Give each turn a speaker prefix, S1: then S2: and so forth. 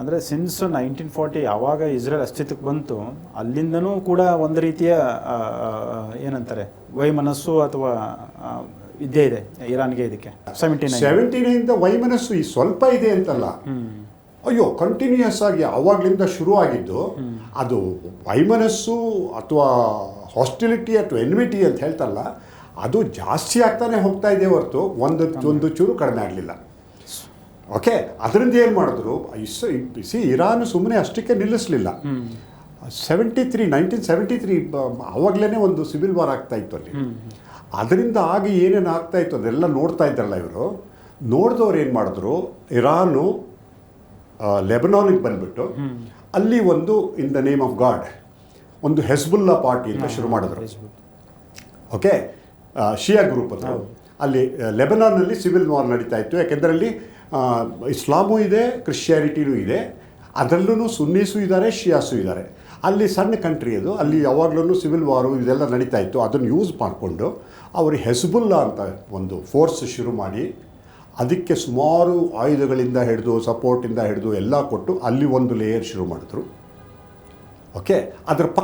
S1: ಅಂದರೆ since nineteen forty ಯಾವಾಗ Israel ಅಸ್ತಿತ್ವಕ್ಕೆ ಬಂತು ಅಲ್ಲಿಂದನೂ ಕೂಡ ಒಂದು ರೀತಿಯ ಏನಂತಾರೆ ವೈಮನಸ್ಸು ಅಥವಾ ಇದ್ದೇ ಇದೆ ಇರಾನ್ಗೆ ಇದಕ್ಕೆ. ಸೆವೆಂಟಿ ನೈನ್
S2: ಸೆವೆಂಟಿ ನೈನ್ದ ವೈಮನಸ್ಸು ಈ ಸ್ವಲ್ಪ ಇದೆ ಅಂತಲ್ಲ. ಅಯ್ಯೋ ಕಂಟಿನ್ಯೂಯಸ್ ಆಗಿ ಅವಾಗ್ಲಿಂದ ಶುರು ಆಗಿದ್ದು ಅದು ವೈಮನಸ್ಸು ಅಥವಾ ಹಾಸ್ಟಿಲಿಟಿ ಅಥವಾ ಎನ್ವಿಟಿ ಅಂತ ಹೇಳ್ತಾರಲ್ಲ ಅದು ಜಾಸ್ತಿ ಆಗ್ತಾನೆ ಹೋಗ್ತಾ ಇದೆ ಹೊರತು ಒಂದು ಒಂದು ಚೂರು ಕಡಿಮೆ ಆಗಲಿಲ್ಲ. ಓಕೆ ಅದರಿಂದ ಏನು ಮಾಡಿದ್ರು? ಇಸ್ ಸಿ ಇರಾನ್ ಸುಮ್ಮನೆ ಅಷ್ಟಕ್ಕೆ ನಿಲ್ಲಿಸಲಿಲ್ಲ. Seventy three nineteen seventy three ಆವಾಗಲೇ ಒಂದು ಸಿವಿಲ್ ವಾರ್ ಆಗ್ತಾ ಇತ್ತು ಅಲ್ಲಿ. ಅದರಿಂದ ಆಗಿ ಏನೇನು ಆಗ್ತಾ ಇತ್ತು ಅದೆಲ್ಲ ನೋಡ್ತಾ ಇದ್ದಾರಲ್ಲ ಇವರು. ನೋಡಿದವ್ರು ಏನು ಮಾಡಿದ್ರು? ಇರಾನು ಲೆಬನಾನಿಗೆ ಬಂದ್ಬಿಟ್ಟು ಅಲ್ಲಿ ಒಂದು in the name of God ಒಂದು ಹೆಸ್ಬುಲ್ಲಾ ಪಾರ್ಟಿ ಅಂತ ಶುರು ಮಾಡಿದ್ರು. ಓಕೆ ಶಿಯಾ ಗ್ರೂಪ್ ಅದು. ಅಲ್ಲಿ ಲೆಬನಾನಲ್ಲಿ ಲೆಬನಾನ್ನಲ್ಲಿ ಸಿವಿಲ್ ವಾರ್ ನಡೀತಾ ಇತ್ತು. ಯಾಕೆಂದರೆ ಅಲ್ಲಿ ಇಸ್ಲಾಮೂ ಇದೆ, ಕ್ರಿಶ್ಚಿಯಾನಿಟಿನೂ ಇದೆ. ಅದರಲ್ಲೂ ಸುನ್ನೀಸು ಇದ್ದಾರೆ, ಶಿಯಾಸು ಇದ್ದಾರೆ. ಅಲ್ಲಿ ಸಣ್ಣ ಕಂಟ್ರಿ ಅದು. ಅಲ್ಲಿ ಯಾವಾಗಲೂ ಸಿವಿಲ್ ವಾರು ಇದೆಲ್ಲ ನಡೀತಾ ಇತ್ತು. ಅದನ್ನು ಯೂಸ್ ಮಾಡಿಕೊಂಡು ಅವರು ಹೆಸ್ಬುಲ್ಲಾ ಅಂತ ಒಂದು ಫೋರ್ಸ್ ಶುರು ಮಾಡಿ ಅದಕ್ಕೆ ಸುಮಾರು ಆಯುಧಗಳಿಂದ ಹಿಡಿದು ಸಪೋರ್ಟಿಂದ ಹಿಡಿದು ಎಲ್ಲ ಕೊಟ್ಟು ಅಲ್ಲಿ ಒಂದು ಲೇಯರ್ ಶುರು ಮಾಡಿದ್ರು. ಓಕೆ ಅದರ ಪಕ್ಕ